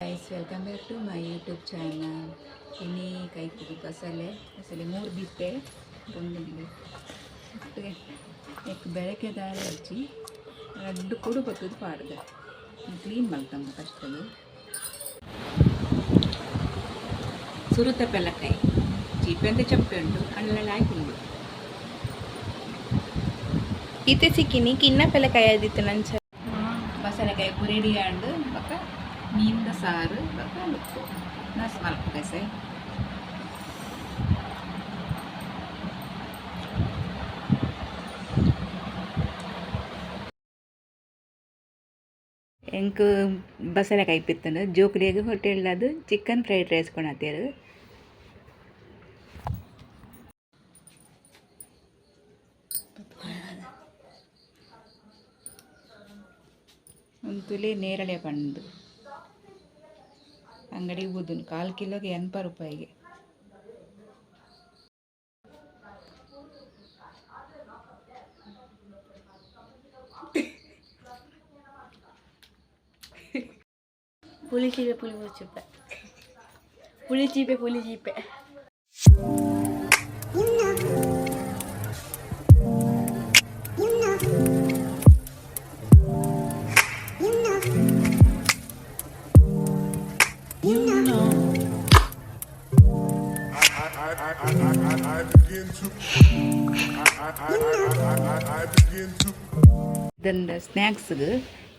Guys welcome back to my YouTube channel ಇನ್ನಿ ಕೈಪುದು ಬಸಳೆ ಬಸಳೆ ಮೂರು ಬಿತ್ತೆ ಒಂದು ಎಕ್ ಬೆಳಕೆದಾರ ಅಜ್ಜಿ ರಡ್ಡು ಕೊಡು ಬತ್ತದು ಪಾಡ್ದ ಕ್ಲೀನ್ ಮಲ್ತಮ್ಮ ಫಸ್ಟದು ಸುರುತ ಪೆಲ್ಲಕಾಯಿ ಚೀಪೆ ಅಂತ ಚಪ್ಪೆ ಉಂಟು ಅಲ್ಲೆಲ್ಲ ಇತ್ತೆ ಈತೆ ಸಿಕ್ಕಿನಿ ಕಿನ್ನ ಪೆಲ್ಲಕಾಯಿ ಆದಿತ್ತು ನಂಚ ಬಸಳೆಕಾಯಿ ಪುರಿಡಿ ಆಂಡು ಬಕ್ಕ ಬಕ್ಕ ಉಪ್ಪು ನಸ್ ಮಲ್ಪಕಾಯಿ ಸೈ ಎಂಕ್ ಬಸಳೆಕಾಯಿ ಪಿತ್ತಂಡು ಜೋಕುಲಿಯಾಗ ಹೋಟೆಲ್ದು ಚಿಕನ್ ಫ್ರೈಡ್ ರೈಸ್ ಕೊಣತ್ತೇರು ಒಂದು ತುಲಿ ನೇರಳೆ ಪಂಡು. ಅಂಗಡಿಗೆ ಬುದ್ದುನು ಕಾಲು ಕಿಲೋಗೆ ಎನ್ಪ ರೂಪಾಯಿಗೆ. ಪುಲಿ ಚೀಪೆ ಪುಳಿ ಚೀಪೆ. ಪುಲಿ ಚೀಪೆ ಪುಲಿ ಚೀಪೆ. ಇದೊಂದು ಸ್ನ್ಯಾಕ್ಸ್ಗೆ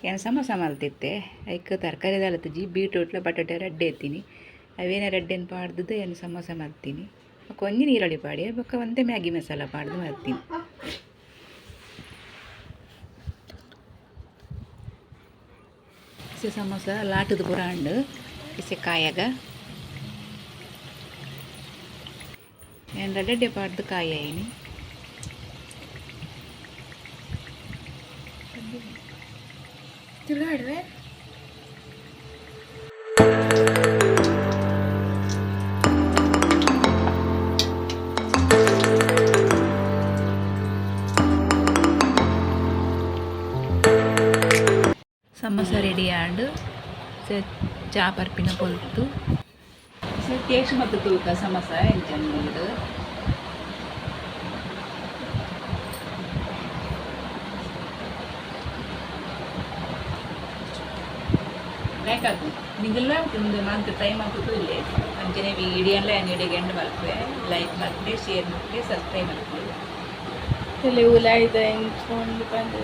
ಏನು ಸಮೋಸ ಮಲ್ತಿತ್ತೆ ಐಕ್ ತರಕಾರಿ ದಳತಜಿ ಬೀಟ್ರೂಟ್ಲ ಬಟಾಟೆ ರಡ್ಡೆ ಎತ್ತೀನಿ ಅವೇನ ರಡ್ಡೆನ್ ಪಾಡ್ದು ಏನು ಸಮೋಸ ಮಾಡ್ತೀನಿ ಕೊಂಜಿ ನೀರುಳ್ಳಿ ಪಾಡಿ ಬೊಕ್ಕ ಒಂದೇ ಮ್ಯಾಗಿ ಮಸಾಲ ಪಾಡ್ದು ಮಾಡ್ತೀನಿ ಇಸೆ ಸಮೋಸ ಲಾಟದ ಪುರ ಹಂಡು ಇಸೆ ಕಾಯಾಗ. ఏంటంటే డిపార్ట్ కాయ అయినాయి. తిరగాడవే. సమోసా రెడీ ఆడు చేప అర్పిన ಪೊಲ್ತು ಟೇಸ್ಟ್ ಮತ್ತು ತೂಕ ಸಮೋಸ ಎಂಚಂದು ಬೇಕಾಗ್ತು ನಿಂಗೆಲ್ಲ ಒಂದು ಮಂತ್ ಟೈಮ್ ಆಗ್ತದೆ ಇಲ್ಲೇ ಅಂಚನೆ ವಿಡಿಯೋಲ್ಲ ಅಂಗಡಿಗೆ ಎಂಡ್ ಮಲ್ಪೆ ಲೈಕ್ ಮಾಡ್ತೀವಿ ಶೇರ್ ಮಾಡ್ತೀವಿ ಸಬ್ಸ್ಕ್ರೈಬ್ ಮಾಡ್ತೀವಿ ತಲೆ ಉಲಾಯ್ದ ಹೆಂಚ್ಕೊಂಡು ಬಂದ